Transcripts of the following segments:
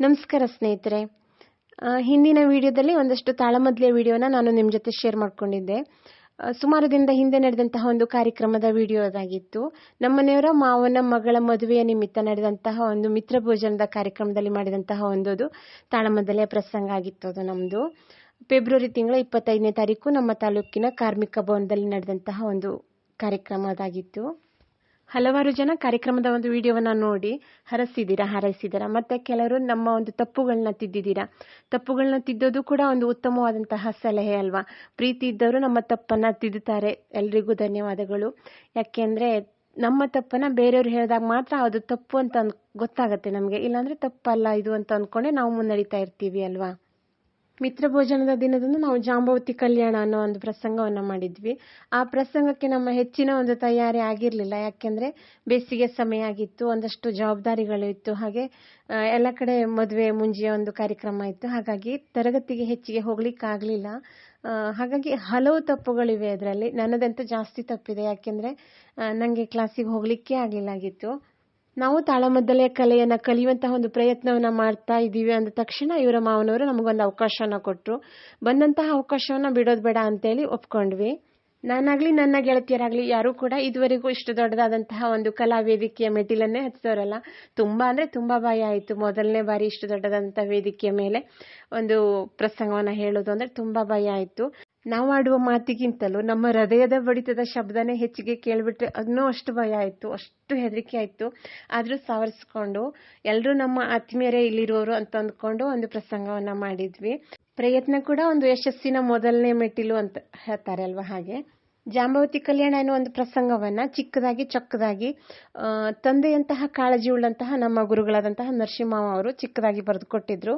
ನಮಸ್ಕಾರ ಸ್ನೇಹಿತರೆ. ಹಿಂದಿನ ವಿಡಿಯೋದಲ್ಲಿ ಒಂದಷ್ಟು ತಾಳಮದ್ಲೆಯ ವಿಡಿಯೋನ ನಾನು ನಿಮ್ಮ ಜೊತೆ ಶೇರ್ ಮಾಡಿಕೊಂಡಿದ್ದೆ. ಸುಮಾರು ದಿನದ ಹಿಂದೆ ನಡೆದಂತಹ ಒಂದು ಕಾರ್ಯಕ್ರಮದ ವಿಡಿಯೋ ಅದಾಗಿತ್ತು. ನಮ್ಮನೆಯವರ ಮಾವನ ಮಗಳ ಮದುವೆಯ ನಿಮಿತ್ತ ನಡೆದಂತಹ ಒಂದು ಮಿತ್ರ ಭೋಜನದ ಕಾರ್ಯಕ್ರಮದಲ್ಲಿ ಮಾಡಿದಂತಹ ಒಂದು ತಾಳಮದ್ದಲೆಯ ಪ್ರಸಂಗ ಆಗಿತ್ತು ಅದು ನಮ್ಮದು ಫೆಬ್ರವರಿ ತಿಂಗಳ ಇಪ್ಪತ್ತೈದನೇ ತಾರೀಕು ನಮ್ಮ ತಾಲೂಕಿನ ಕಾರ್ಮಿಕ ಭವನದಲ್ಲಿ ನಡೆದಂತಹ ಒಂದು ಕಾರ್ಯಕ್ರಮ ಅದಾಗಿತ್ತು. ಹಲವಾರು ಜನ ಕಾರ್ಯಕ್ರಮದ ಒಂದು ವಿಡಿಯೋವನ್ನ ನೋಡಿ ಹರಸಿದ್ದೀರಾ ಹಾರೈಸಿದ್ದೀರಾ ಮತ್ತೆ ಕೆಲವರು ನಮ್ಮ ಒಂದು ತಪ್ಪುಗಳನ್ನ ತಿದ್ದಿದ್ದೀರಾ ತಪ್ಪುಗಳನ್ನ ತಿದ್ದೋದು ಕೂಡ ಒಂದು ಉತ್ತಮವಾದಂತಹ ಸಲಹೆ ಅಲ್ವಾ? ಪ್ರೀತಿ ಇದ್ದವರು ನಮ್ಮ ತಪ್ಪನ್ನ ತಿದ್ದುತ್ತಾರೆ. ಎಲ್ರಿಗೂ ಧನ್ಯವಾದಗಳು. ಯಾಕೆಂದ್ರೆ ನಮ್ಮ ತಪ್ಪನ್ನ ಬೇರೆಯವ್ರು ಹೇಳಿದಾಗ ಮಾತ್ರ ಅದು ತಪ್ಪು ಅಂತ ಗೊತ್ತಾಗತ್ತೆ ನಮಗೆ. ಇಲ್ಲಾಂದ್ರೆ ತಪ್ಪಲ್ಲ ಇದು ಅಂತ ಅಂದ್ಕೊಂಡೆ ನಾವು ಮುನ್ನಡೀತಾ ಇರ್ತೀವಿ ಅಲ್ವಾ? ಮಿತ್ರ ಭೋಜನದ ದಿನದಂದು ನಾವು ಜಾಂಬವತಿ ಕಲ್ಯಾಣ ಅನ್ನೋ ಒಂದು ಪ್ರಸಂಗವನ್ನ ಮಾಡಿದ್ವಿ. ಆ ಪ್ರಸಂಗಕ್ಕೆ ನಮ್ಮ ಹೆಚ್ಚಿನ ಒಂದು ತಯಾರಿ ಆಗಿರಲಿಲ್ಲ. ಯಾಕೆಂದ್ರೆ ಬೇಸಿಗೆ ಸಮಯ ಆಗಿತ್ತು, ಒಂದಷ್ಟು ಜವಾಬ್ದಾರಿಗಳು ಇತ್ತು. ಹಾಗೆ ಎಲ್ಲ ಕಡೆ ಮದುವೆ ಮುಂಜಿಯ ಒಂದು ಕಾರ್ಯಕ್ರಮ ಇತ್ತು. ಹಾಗಾಗಿ ತರಗತಿಗೆ ಹೆಚ್ಚಿಗೆ ಹೋಗ್ಲಿಕ್ಕೆ ಆಗ್ಲಿಲ್ಲ ಹಾಗಾಗಿ ಹಲವು ತಪ್ಪುಗಳಿವೆ ಅದರಲ್ಲಿ. ನನ್ನದಂತೂ ಜಾಸ್ತಿ ತಪ್ಪಿದೆ. ಯಾಕೆಂದ್ರೆ ನನಗೆ ನಂಗೆ ಕ್ಲಾಸಿಗೆ ಹೋಗ್ಲಿಕ್ಕೆ ಆಗ್ಲಿಲ್ಲ ಆಗಿತ್ತು. ನಾವು ತಾಳಮದ್ದಲೆಯ ಕಲೆಯನ್ನು ಕಲಿಯುವಂತಹ ಒಂದು ಪ್ರಯತ್ನವನ್ನ ಮಾಡ್ತಾ ಇದ್ದೀವಿ ಅಂದ ತಕ್ಷಣ ಇವರ ಮಾವನವರು ನಮಗೊಂದು ಅವಕಾಶವನ್ನು ಕೊಟ್ಟರು ಬಂದಂತಹ ಅವಕಾಶವನ್ನ ಬಿಡೋದು ಬೇಡ ಅಂತೇಳಿ ಒಪ್ಕೊಂಡ್ವಿ. ನಾನಾಗ್ಲಿ ನನ್ನ ಗೆಳತಿಯರಾಗ್ಲಿ ಯಾರು ಕೂಡ ಇದುವರೆಗೂ ಇಷ್ಟು ದೊಡ್ಡದಾದಂತಹ ಒಂದು ಕಲಾ ವೇದಿಕೆಯ ಮೆಟ್ಟಿಲನ್ನೇ ಹತ್ತಿದವರಲ್ಲ ತುಂಬಾ ಅಂದ್ರೆ ತುಂಬಾ ಭಯ ಆಯಿತು. ಮೊದಲನೇ ಬಾರಿ ಇಷ್ಟು ದೊಡ್ಡದಾದಂತಹ ವೇದಿಕೆಯ ಮೇಲೆ ಒಂದು ಪ್ರಸಂಗವನ್ನ ಹೇಳೋದು ಅಂದ್ರೆ ತುಂಬಾ ಭಯ ಆಯಿತು. ನಾವು ಆಡುವ ಮಾತಿಗಿಂತಲೂ ನಮ್ಮ ಹೃದಯದ ಬಡಿತದ ಶಬ್ದನೇ ಹೆಚ್ಚಿಗೆ ಕೇಳ್ಬಿಟ್ರೆ ಅದನ್ನೂ ಅಷ್ಟು ಭಯ ಆಯಿತು, ಅಷ್ಟು ಹೆದರಿಕೆ ಆಯಿತು. ಆದರೂ ಸಾವರಿಸ್ಕೊಂಡು ಎಲ್ಲರೂ ನಮ್ಮ ಆತ್ಮೀಯರೇ ಇಲ್ಲಿರುವವರು ಅಂತ ಅಂದ್ಕೊಂಡು ಒಂದು ಪ್ರಸಂಗವನ್ನು ಮಾಡಿದ್ವಿ. ಪ್ರಯತ್ನ ಕೂಡ ಒಂದು ಯಶಸ್ಸಿನ ಮೊದಲನೇ ಮೆಟ್ಟಿಲು ಅಂತ ಹೇಳ್ತಾರೆ ಅಲ್ವಾ ಹಾಗೆ. ಜಾಂಬವತಿ ಕಲ್ಯಾಣ ಅನ್ನೋ ಒಂದು ಪ್ರಸಂಗವನ್ನು ಚಿಕ್ಕದಾಗಿ ಚೊಕ್ಕದಾಗಿ ತಂದೆಯಂತಹ ಕಾಳಜಿ ಉಳ್ಳಂತಹ ನಮ್ಮ ಗುರುಗಳಾದಂತಹ ನರಸಿಂಹ ಅವರು ಚಿಕ್ಕದಾಗಿ ಬರೆದುಕೊಟ್ಟಿದ್ರು.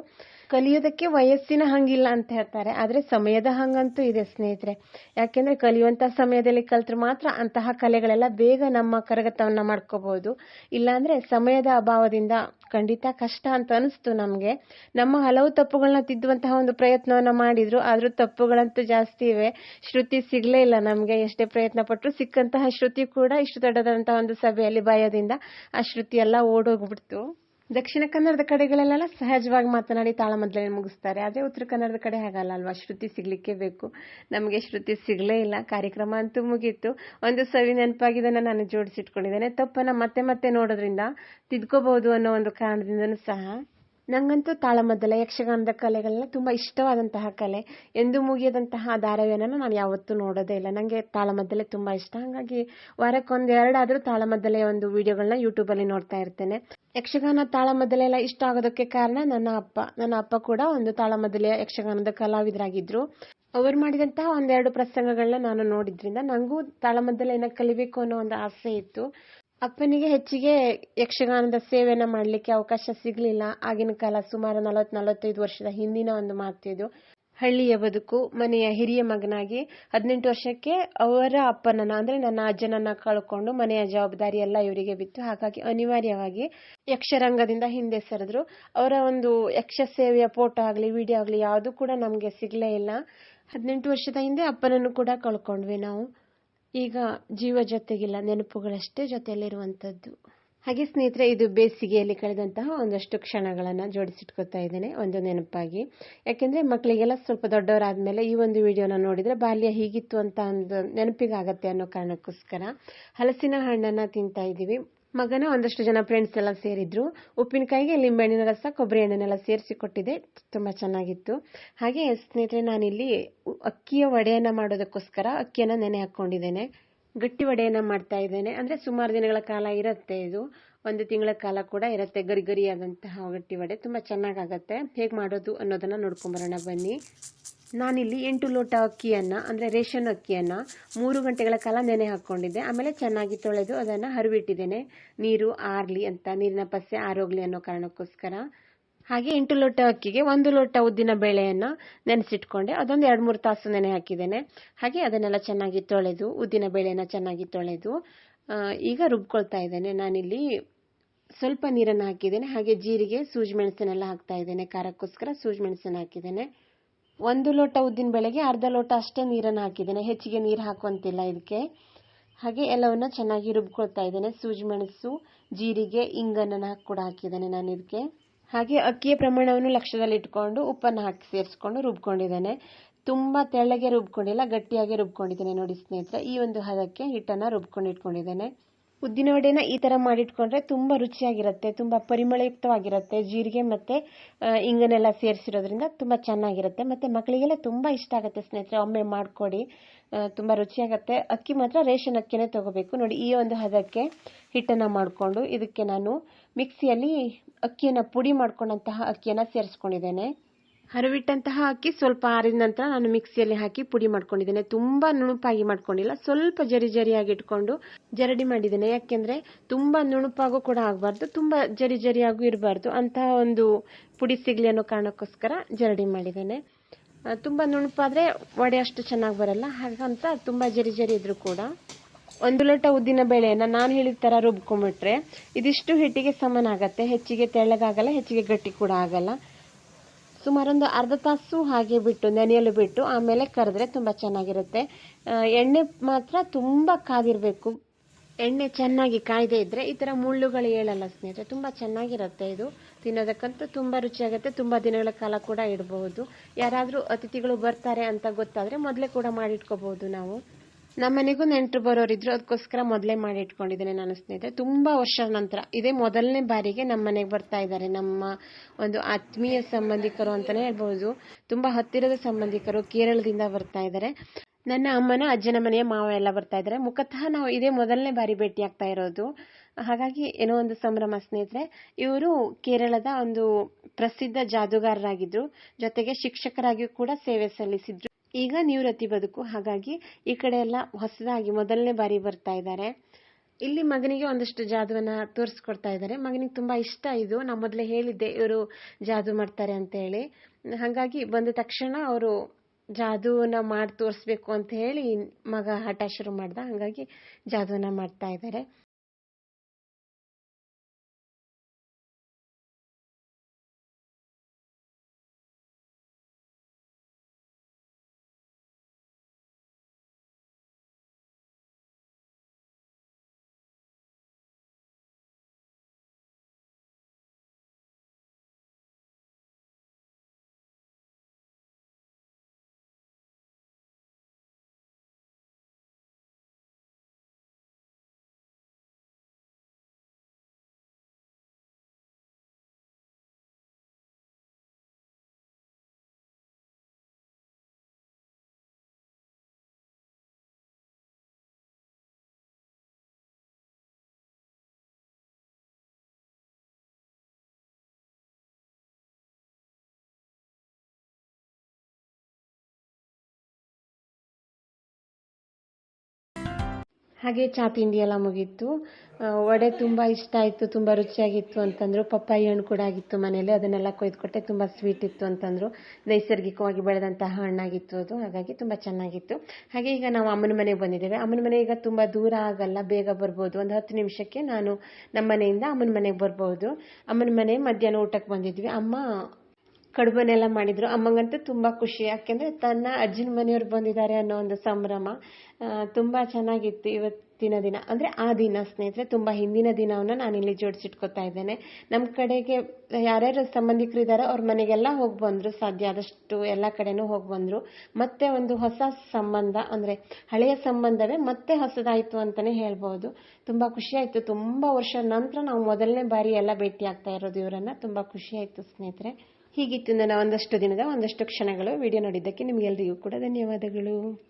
ಕಲಿಯೋದಕ್ಕೆ ವಯಸ್ಸಿನ ಹಂಗಿಲ್ಲ ಅಂತ ಹೇಳ್ತಾರೆ. ಆದ್ರೆ ಸಮಯದ ಹಂಗಂತೂ ಇದೆ ಸ್ನೇಹಿತರೆ. ಯಾಕೆಂದ್ರೆ ಕಲಿಯುವಂತ ಸಮಯದಲ್ಲಿ ಕಲ್ತ್ರೆ ಮಾತ್ರ ಅಂತಹ ಕಲೆಗಳೆಲ್ಲ ಬೇಗ ನಮ್ಮ ಕರಗತವನ್ನ ಮಾಡ್ಕೋಬಹುದು. ಇಲ್ಲಾಂದ್ರೆ ಸಮಯದ ಅಭಾವದಿಂದ ಖಂಡಿತ ಕಷ್ಟ ಅಂತ ಅನಿಸ್ತು ನಮ್ಗೆ. ನಮ್ಮ ಹಲವು ತಪ್ಪುಗಳನ್ನ ತಿದ್ದುವಂತಹ ಒಂದು ಪ್ರಯತ್ನವನ್ನ ಮಾಡಿದ್ರು. ಆದ್ರೂ ತಪ್ಪುಗಳಂತೂ ಜಾಸ್ತಿ ಇವೆ. ಶ್ರುತಿ ಸಿಗ್ಲೇ ಇಲ್ಲ ನಮ್ಗೆ. ಎಷ್ಟೇ ಪ್ರಯತ್ನ ಪಟ್ಟರು ಸಿಕ್ಕಂತಹ ಶ್ರುತಿ ಕೂಡ ಇಷ್ಟು ದೊಡ್ಡದಂತಹ ಒಂದು ಸಭೆಯಲ್ಲಿ ಭಯದಿಂದ ಆ ಶ್ರುತಿ ಎಲ್ಲ ಓಡೋಗ್ಬಿಡ್ತು. ದಕ್ಷಿಣ ಕನ್ನಡದ ಕಡೆಗಳಲ್ಲೆಲ್ಲ ಸಹಜವಾಗಿ ಮಾತನಾಡಿ ತಾಳಮದ್ದಲೆ ಮುಗಿಸ್ತಾರೆ. ಆದರೆ ಉತ್ತರ ಕನ್ನಡದ ಕಡೆ ಹಾಗಲ್ಲ ಅಲ್ವಾ? ಶ್ರುತಿ ಸಿಗ್ಲಿಕ್ಕೆ ಬೇಕು. ನಮಗೆ ಶ್ರುತಿ ಸಿಗ್ಲೇ ಇಲ್ಲ. ಕಾರ್ಯಕ್ರಮ ಅಂತೂ ಮುಗೀತು. ಒಂದು ಸವಿ ನೆನಪಾಗಿದ್ದನ್ನು ನಾನು ಜೋಡಿಸಿಟ್ಕೊಂಡಿದ್ದೇನೆ. ತಪ್ಪನ್ನ ಮತ್ತೆ ಮತ್ತೆ ನೋಡೋದ್ರಿಂದ ತಿದ್ಕೋಬಹುದು ಅನ್ನೋ ಒಂದು ಕಾರಣದಿಂದನೂ ಸಹ ನಂಗಂತೂ ತಾಳಮದ್ದಲೆ, ಯಕ್ಷಗಾನದ ಕಲೆಗಳೆಲ್ಲ ತುಂಬ ಇಷ್ಟವಾದಂತಹ ಕಲೆ. ಎಂದು ಮುಗಿಯದಂತಹ ಧಾರಾವಾಹಿಯನ್ನು ನಾನು ಯಾವತ್ತೂ ನೋಡೋದೇ ಇಲ್ಲ. ನನಗೆ ತಾಳಮದ್ದಲೆ ತುಂಬ ಇಷ್ಟ. ಹಾಗಾಗಿ ವಾರಕ್ಕೊಂದು ಎರಡಾದರೂ ತಾಳಮದ್ದಲೆಯ ಒಂದು ವಿಡಿಯೋಗಳನ್ನ ಯೂಟ್ಯೂಬಲ್ಲಿ ನೋಡ್ತಾ ಇರ್ತೇನೆ. ಯಕ್ಷಗಾನ ತಾಳಮದ್ದಲೆ ಎಲ್ಲ ಇಷ್ಟ ಆಗೋದಕ್ಕೆ ಕಾರಣ ನನ್ನ ಅಪ್ಪ. ನನ್ನ ಅಪ್ಪ ಕೂಡ ಒಂದು ತಾಳಮದ್ದಲೆಯ ಯಕ್ಷಗಾನದ ಕಲಾವಿದರಾಗಿದ್ದರು ಅವರು ಮಾಡಿದಂತಹ ಒಂದೆರಡು ಪ್ರಸಂಗಗಳನ್ನ ನಾನು ನೋಡಿದ್ರಿಂದ ನನಗೂ ತಾಳಮದ್ದಲೆಯನ್ನ ಕಲಿಬೇಕು ಅನ್ನೋ ಒಂದು ಆಸೆ ಇತ್ತು. ಅಪ್ಪನಿಗೆ ಹೆಚ್ಚಿಗೆ ಯಕ್ಷಗಾನದ ಸೇವೆಯನ್ನ ಮಾಡಲಿಕ್ಕೆ ಅವಕಾಶ ಸಿಗ್ಲಿಲ್ಲ. ಆಗಿನ ಕಾಲ ಸುಮಾರು ನಲವತ್, ನಲವತ್ತೈದು ವರ್ಷದ ಹಿಂದಿನ ಒಂದು ಮಾತಿದು. ಹಳ್ಳಿಯ ಬದುಕು, ಮನೆಯ ಹಿರಿಯ ಮಗನಾಗಿ ಹದಿನೆಂಟು ವರ್ಷಕ್ಕೆ ಅವರ ಅಪ್ಪನನ್ನ, ಅಂದ್ರೆ ನನ್ನ ಅಜ್ಜನನ್ನ ಕಳ್ಕೊಂಡು ಮನೆಯ ಜವಾಬ್ದಾರಿ ಎಲ್ಲ ಇವರಿಗೆ ಬಿತ್ತು. ಹಾಗಾಗಿ ಅನಿವಾರ್ಯವಾಗಿ ಯಕ್ಷರಂಗದಿಂದ ಹಿಂದೆ ಸರಿದ್ರು. ಅವರ ಒಂದು ಯಕ್ಷ ಸೇವೆಯ ಫೋಟೋ ಆಗಲಿ, ವಿಡಿಯೋ ಆಗಲಿ ಯಾವುದು ಕೂಡ ನಮಗೆ ಸಿಗ್ಲೇ ಇಲ್ಲ. ಹದಿನೆಂಟು ವರ್ಷದ ಹಿಂದೆ ಅಪ್ಪನನ್ನು ಕೂಡ ಕಳ್ಕೊಂಡ್ವಿ ನಾವು. ಈಗ ಜೀವ ಜೊತೆಗಿಲ್ಲ, ನೆನಪುಗಳಷ್ಟೇ ಜೊತೆಯಲ್ಲಿರುವಂಥದ್ದು ಹಾಗೆ ಸ್ನೇಹಿತರೆ, ಇದು ಬೇಸಿಗೆಯಲ್ಲಿ ಕಳೆದಂತಹ ಒಂದಷ್ಟು ಕ್ಷಣಗಳನ್ನ ಜೋಡಿಸಿಟ್ಕೊತಾ ಇದ್ದೇನೆ, ಒಂದು ನೆನಪಾಗಿ. ಯಾಕೆಂದ್ರೆ ಮಕ್ಕಳಿಗೆಲ್ಲ ಸ್ವಲ್ಪ ದೊಡ್ಡವರಾದ್ಮೇಲೆ ಈ ಒಂದು ವಿಡಿಯೋನ ನೋಡಿದ್ರೆ ಬಾಲ್ಯ ಹೀಗಿತ್ತು ಅಂತ ಒಂದು ನೆನಪಿಗಾಗತ್ತೆ ಅನ್ನೋ ಕಾರಣಕ್ಕೋಸ್ಕರ ಹಲಸಿನ ಹಣ್ಣನ್ನ ತಿಂತಾ ಇದ್ದೀವಿ. ಮಗನ ಒಂದಷ್ಟು ಜನ ಫ್ರೆಂಡ್ಸ್ ಎಲ್ಲ ಸೇರಿದ್ರು. ಉಪ್ಪಿನಕಾಯಿಗೆ, ಲಿಂಬೆಹಣ್ಣಿನ ರಸ, ಕೊಬ್ಬರಿ ಹಣ್ಣನ್ನೆಲ್ಲ ಸೇರಿಸಿ ಕೊಟ್ಟಿದ್ದೆ ತುಂಬ ಚೆನ್ನಾಗಿತ್ತು. ಹಾಗೆ ಸ್ನೇಹಿತರೆ, ನಾನಿಲ್ಲಿ ಅಕ್ಕಿಯ ವಡೆಯನ್ನು ಮಾಡೋದಕ್ಕೋಸ್ಕರ ಅಕ್ಕಿಯನ್ನು ನೆನೆ ಹಾಕೊಂಡಿದ್ದೇನೆ. ಗಟ್ಟಿ ವಡೆಯನ್ನು ಮಾಡ್ತಾ ಇದ್ದೇನೆ. ಅಂದರೆ ಸುಮಾರು ದಿನಗಳ ಕಾಲ ಇರುತ್ತೆ ಇದು. ಒಂದು ತಿಂಗಳ ಕಾಲ ಕೂಡ ಇರುತ್ತೆ ಗರಿ ಗರಿಯಾದಂತಹ ಗಟ್ಟಿ ವಡೆ. ತುಂಬ ಚೆನ್ನಾಗಾಗತ್ತೆ. ಹೇಗೆ ಮಾಡೋದು ಅನ್ನೋದನ್ನು ನೋಡ್ಕೊಂಬರೋಣ ಬನ್ನಿ. ನಾನಿಲ್ಲಿ ಎಂಟು ಲೋಟ ಅಕ್ಕಿಯನ್ನ, ಅಂದ್ರೆ ರೇಷನ್ ಅಕ್ಕಿಯನ್ನ ಮೂರು ಗಂಟೆಗಳ ಕಾಲ ನೆನೆ ಹಾಕೊಂಡಿದ್ದೆ ಆಮೇಲೆ ಚೆನ್ನಾಗಿ ತೊಳೆದು ಅದನ್ನ ಹರಿವಿಟ್ಟಿದ್ದೇನೆ. ನೀರು, ಆರ್ಲಿ ಅಂತ, ನೀರಿನ ಪಸೆ ಆರೋಗ್ಲಿ ಅನ್ನೋ ಕಾರಣಕ್ಕೋಸ್ಕರ. ಹಾಗೆ ಎಂಟು ಲೋಟ ಅಕ್ಕಿಗೆ ಒಂದು ಲೋಟ ಉದ್ದಿನ ಬೇಳೆಯನ್ನು ನೆನೆಸಿಟ್ಕೊಂಡೆ. ಅದೊಂದು ಎರಡು ಮೂರು ತಾಸು ನೆನೆ ಹಾಕಿದ್ದೇನೆ. ಹಾಗೆ ಅದನ್ನೆಲ್ಲ ಚೆನ್ನಾಗಿ ತೊಳೆದು, ಉದ್ದಿನ ಬೇಳೆಯನ್ನು ಚೆನ್ನಾಗಿ ತೊಳೆದು ಈಗ ರುಬ್ಕೊಳ್ತಾ ಇದ್ದೇನೆ. ನಾನಿಲ್ಲಿ ಸ್ವಲ್ಪ ನೀರನ್ನು ಹಾಕಿದ್ದೇನೆ. ಹಾಗೆ ಜೀರಿಗೆ, ಸೂಜಿ ಮೆಣಸನ್ನೆಲ್ಲ ಹಾಕ್ತಾ ಇದ್ದೇನೆ. ಖಾರಕ್ಕೋಸ್ಕರ ಸೂಜಿ ಮೆಣಸನ್ನು ಹಾಕಿದ್ದೇನೆ. ಒಂದು ಲೋಟ ಉದ್ದಿನ ಬೇಳೆಗೆ ಅರ್ಧ ಲೋಟ ಅಷ್ಟೇ ನೀರನ್ನು ಹಾಕಿದ್ದೇನೆ. ಹೆಚ್ಚಿಗೆ ನೀರು ಹಾಕುವಂತಿಲ್ಲ ಇದಕ್ಕೆ. ಹಾಗೆ ಎಲ್ಲವನ್ನು ಚೆನ್ನಾಗಿ ರುಬ್ಕೊಳ್ತಾ ಇದ್ದೇನೆ. ಸೂಜಿ ಮೆಣಸು, ಜೀರಿಗೆ ಇಂಗನ್ನ ಕೂಡ ಹಾಕಿದ್ದೇನೆ ನಾನು ಇದಕ್ಕೆ. ಹಾಗೆ ಅಕ್ಕಿಯ ಪ್ರಮಾಣವನ್ನು ಲಕ್ಷ್ಯದಲ್ಲಿ ಇಟ್ಕೊಂಡು ಉಪ್ಪನ್ನು ಹಾಕಿ ಸೇರಿಸ್ಕೊಂಡು ರುಬ್ಕೊಂಡಿದ್ದೇನೆ. ತುಂಬ ತೆಳ್ಳಗೆ ರುಬ್ಕೊಂಡಿಲ್ಲ, ಗಟ್ಟಿಯಾಗಿ ರುಬ್ಕೊಂಡಿದ್ದೇನೆ ನೋಡಿ ಸ್ನೇಹಿತರೆ. ಈ ಒಂದು ಹದಕ್ಕೆ ಹಿಟ್ಟನ್ನು ರುಬ್ಕೊಂಡು ಇಟ್ಕೊಂಡಿದ್ದೇನೆ. ಉದ್ದಿನ ವಡೆನ ಈ ಥರ ಮಾಡಿಟ್ಕೊಂಡ್ರೆ ತುಂಬ ರುಚಿಯಾಗಿರುತ್ತೆ, ತುಂಬ ಪರಿಮಳಯುಕ್ತವಾಗಿರುತ್ತೆ, ಜೀರಿಗೆ ಮತ್ತು ಇಂಗನೆಲ್ಲ ಸೇರಿಸಿರೋದ್ರಿಂದ ತುಂಬ ಚೆನ್ನಾಗಿರುತ್ತೆ. ಮತ್ತು ಮಕ್ಕಳಿಗೆಲ್ಲ ತುಂಬ ಇಷ್ಟ ಆಗುತ್ತೆ ಸ್ನೇಹಿತರೆ, ಒಮ್ಮೆ ಮಾಡಿಕೊಡಿ. ತುಂಬ ರುಚಿಯಾಗತ್ತೆ. ಅಕ್ಕಿ ಮಾತ್ರ ರೇಷನ್ ಅಕ್ಕಿನೇ ತಗೋಬೇಕು. ನೋಡಿ, ಈ ಒಂದು ಹದಕ್ಕೆ ಹಿಟ್ಟನ್ನು ಮಾಡಿಕೊಂಡು ಇದಕ್ಕೆ ನಾನು ಮಿಕ್ಸಿಯಲ್ಲಿ ಅಕ್ಕಿಯನ್ನು ಪುಡಿ ಮಾಡ್ಕೊಂಡಂತಹ ಅಕ್ಕಿಯನ್ನು ಸೇರಿಸ್ಕೊಂಡಿದ್ದೇನೆ. ಹರವಿಟ್ಟಂತಹ ಅಕ್ಕಿ ಸ್ವಲ್ಪ ಆರಿದ ನಂತರ ನಾನು ಮಿಕ್ಸಿಯಲ್ಲಿ ಹಾಕಿ ಪುಡಿ ಮಾಡ್ಕೊಂಡಿದ್ದೇನೆ. ತುಂಬ ನುಣುಪಾಗಿ ಮಾಡ್ಕೊಂಡಿಲ್ಲ. ಸ್ವಲ್ಪ ಜರಿ ಜರಿಯಾಗಿ ಇಟ್ಕೊಂಡು ಜರಡಿ ಮಾಡಿದ್ದೇನೆ. ಯಾಕೆಂದರೆ ತುಂಬ ನುಣುಪಾಗೂ ಕೂಡ ಆಗಬಾರ್ದು. ತುಂಬ ಜರಿ ಜರಿಯಾಗೂ ಇರಬಾರ್ದು. ಅಂತಹ ಒಂದು ಪುಡಿ ಸಿಗಲಿ ಅನ್ನೋ ಕಾರಣಕ್ಕೋಸ್ಕರ ಜರಡಿ ಮಾಡಿದ್ದೇನೆ. ತುಂಬ ನುಣುಪಾದರೆ ವಡೆ ಅಷ್ಟು ಚೆನ್ನಾಗಿ ಬರಲ್ಲ. ಹಾಗಂತ ತುಂಬ ಜರಿ ಜರಿ ಇದ್ರೂ ಕೂಡ ಒಂದು ಲೋಟ ಉದ್ದಿನ ಬೇಳೆಯನ್ನು ನಾನು ಹೇಳಿದ ಥರ ರುಬ್ಕೊಂಬಿಟ್ರೆ ಇದಿಷ್ಟು ಹಿಟ್ಟಿಗೆ ಸಮಾನ ಆಗತ್ತೆ ಹೆಚ್ಚಿಗೆ ತೆಳ್ಳಗಾಗಲ್ಲ, ಹೆಚ್ಚಿಗೆ ಗಟ್ಟಿ ಕೂಡ ಆಗಲ್ಲ. ಸುಮಾರೊಂದು ಅರ್ಧ ತಾಸು ಹಾಗೆ ಬಿಟ್ಟು, ನೆನೆಯಲು ಬಿಟ್ಟು, ಆಮೇಲೆ ಕರೆದ್ರೆ ತುಂಬ ಚೆನ್ನಾಗಿರುತ್ತೆ. ಎಣ್ಣೆ ಮಾತ್ರ ತುಂಬ ಕಾದಿರಬೇಕು. ಎಣ್ಣೆ ಚೆನ್ನಾಗಿ ಕಾಯ್ದೆ ಇದ್ದರೆ ಈ ಥರ ಮುಳ್ಳುಗಳು ಹೇಳಲ್ಲ ಸ್ನೇಹಿತರೆ, ತುಂಬ ಚೆನ್ನಾಗಿರುತ್ತೆ ಇದು. ತಿನ್ನೋದಕ್ಕಂತೂ ತುಂಬ ರುಚಿಯಾಗುತ್ತೆ, ತುಂಬ ದಿನಗಳ ಕಾಲ ಕೂಡ ಇಡಬಹುದು. ಯಾರಾದರೂ ಅತಿಥಿಗಳು ಬರ್ತಾರೆ ಅಂತ ಗೊತ್ತಾದರೆ ಮೊದಲೇ ಕೂಡ ಮಾಡಿಟ್ಕೋಬಹುದು ನಾವು. ನಮ್ಮನೆಗೂ ನೆಂಟರು ಬರೋರಿದ್ರು ಅದಕ್ಕೋಸ್ಕರ ಮೊದಲೇ ಮಾಡಿ ಇಟ್ಕೊಂಡಿದ್ದೇನೆ ನಾನು ಸ್ನೇಹಿತರೆ. ತುಂಬ ವರ್ಷ ನಂತರ ಇದೇ ಮೊದಲನೇ ಬಾರಿಗೆ ನಮ್ಮ ಮನೆಗೆ ಬರ್ತಾ ಇದ್ದಾರೆ. ನಮ್ಮ ಒಂದು ಆತ್ಮೀಯ ಸಂಬಂಧಿಕರು ಅಂತಲೇ ಹೇಳ್ಬೋದು. ತುಂಬ ಹತ್ತಿರದ ಸಂಬಂಧಿಕರು ಕೇರಳದಿಂದ ಬರ್ತಾ ಇದ್ದಾರೆ. ನನ್ನ ಅಮ್ಮನ, ಅಜ್ಜನ ಮನೆಯ ಮಾವ ಎಲ್ಲ ಬರ್ತಾ ಇದ್ದಾರೆ. ಮುಖತಃ ನಾವು ಇದೇ ಮೊದಲನೇ ಬಾರಿ ಭೇಟಿ ಆಗ್ತಾ ಇರೋದು. ಹಾಗಾಗಿ ಏನೋ ಒಂದು ಸಂಭ್ರಮ ಸ್ನೇಹಿತರೆ. ಇವರು ಕೇರಳದ ಒಂದು ಪ್ರಸಿದ್ಧ ಜಾದೂಗಾರರಾಗಿದ್ದರು ಜೊತೆಗೆ ಶಿಕ್ಷಕರಾಗಿಯೂ ಕೂಡ ಸೇವೆ ಸಲ್ಲಿಸಿದ್ರು. ಈಗ ನಿವೃತ್ತಿ ಬದುಕು ಹಾಗಾಗಿ ಈ ಕಡೆ ಎಲ್ಲ ಹೊಸದಾಗಿ ಮೊದಲನೇ ಬಾರಿ ಬರ್ತಾ ಇದ್ದಾರೆ. ಇಲ್ಲಿ ಮಗನಿಗೆ ಒಂದಷ್ಟು ಜಾದುವನ್ನ ತೋರಿಸ್ಕೊಡ್ತಾ ಇದ್ದಾರೆ. ಮಗನಿಗೆ ತುಂಬಾ ಇಷ್ಟ ಇದು. ನಾ ಮೊದಲೇ ಹೇಳಿದ್ದೆ ಇವರು ಜಾದು ಮಾಡ್ತಾರೆ ಅಂತ ಹೇಳಿ ಹಾಗಾಗಿ ಬಂದ ತಕ್ಷಣ ಅವರು ಜಾದುವನ್ನ ಮಾಡಿ ತೋರಿಸ್ಬೇಕು ಅಂತ ಹೇಳಿ ಮಗ ಹಠ ಶುರು ಮಾಡ್ದ. ಹಾಗಾಗಿ ಜಾದುವನ್ನ ಮಾಡ್ತಾ ಇದ್ದಾರೆ. ಹಾಗೆ ಚಾ ತಿಂಡಿ ಎಲ್ಲ ಮುಗೀತು. ವಡೆ ತುಂಬ ಇಷ್ಟ ಆಯಿತು, ತುಂಬ ರುಚಿಯಾಗಿತ್ತು ಅಂತಂದರು. ಪಪ್ಪಾಯಿ ಹಣ್ಣು ಕೂಡ ಆಗಿತ್ತು ಮನೇಲಿ ಅದನ್ನೆಲ್ಲ ಕೊಯ್ದುಕೊಟ್ಟೆ, ತುಂಬ ಸ್ವೀಟ್ ಇತ್ತು ಅಂತಂದರು. ನೈಸರ್ಗಿಕವಾಗಿ ಬೆಳೆದಂತಹ ಹಣ್ಣಾಗಿತ್ತು ಅದು, ಹಾಗಾಗಿ ತುಂಬ ಚೆನ್ನಾಗಿತ್ತು. ಹಾಗೆ ಈಗ ನಾವು ಅಮ್ಮನ ಮನೆಗೆ ಬಂದಿದ್ದೇವೆ. ಅಮ್ಮನ ಮನೆ ಈಗ ತುಂಬ ದೂರ ಆಗಲ್ಲ, ಬೇಗ ಬರ್ಬೋದು. ಒಂದು ಹತ್ತು ನಿಮಿಷಕ್ಕೆ ನಾನು ನಮ್ಮ ಮನೆಯಿಂದ ಅಮ್ಮನ ಮನೆಗೆ ಬರ್ಬೋದು. ಅಮ್ಮನ ಮನೆ ಮಧ್ಯಾಹ್ನ ಊಟಕ್ಕೆ ಬಂದಿದ್ವಿ. ಅಮ್ಮ ಕಡುಬನ್ನೆಲ್ಲ ಮಾಡಿದ್ರು. ಅಮ್ಮಂಗಂತೂ ತುಂಬ ಖುಷಿ. ಯಾಕೆಂದರೆ ತನ್ನ ಅಜ್ಜನ ಮನೆಯವ್ರು ಬಂದಿದ್ದಾರೆ ಅನ್ನೋ ಒಂದು ಸಂಭ್ರಮ ತುಂಬ ಚೆನ್ನಾಗಿತ್ತು ಇವತ್ತಿನ ದಿನ. ಅಂದರೆ ಆ ದಿನ, ಸ್ನೇಹಿತರೆ, ತುಂಬ ಹಿಂದಿನ ದಿನವನ್ನು ನಾನು ಇಲ್ಲಿ ಜೋಡಿಸಿಟ್ಕೋತಾ ಇದ್ದೇನೆ. ನಮ್ಮ ಕಡೆಗೆ ಯಾರ್ಯಾರು ಸಂಬಂಧಿಕರು ಇದ್ದಾರೋ ಅವ್ರ ಮನೆಗೆಲ್ಲ ಹೋಗಿ ಬಂದರು. ಸಾಧ್ಯ ಆದಷ್ಟು ಎಲ್ಲ ಕಡೆನು ಹೋಗಿ ಬಂದರು. ಮತ್ತೆ ಒಂದು ಹೊಸ ಸಂಬಂಧ, ಅಂದರೆ ಹಳೆಯ ಸಂಬಂಧವೇ ಮತ್ತೆ ಹೊಸದಾಯಿತು ಅಂತಲೇ ತುಂಬ ಆಯ್ತು ತುಂಬ ವರ್ಷ ನಂತರ ನಾವು ಮೊದಲನೇ ಬಾರಿ ಎಲ್ಲ ಭೇಟಿ ಆಗ್ತಾ ಇರೋದು ಇವರನ್ನು. ತುಂಬ ಖುಷಿಯಾಯಿತು, ಸ್ನೇಹಿತರೆ. ಹೀಗಿತ್ತು ನನ್ನ ಒಂದಷ್ಟು ದಿನದ ಒಂದಷ್ಟು ಕ್ಷಣಗಳು ವಿಡಿಯೋ ನೋಡಿದ್ದಕ್ಕೆ ನಿಮಗೆಲ್ಲರಿಗೂ ಕೂಡ ಧನ್ಯವಾದಗಳು.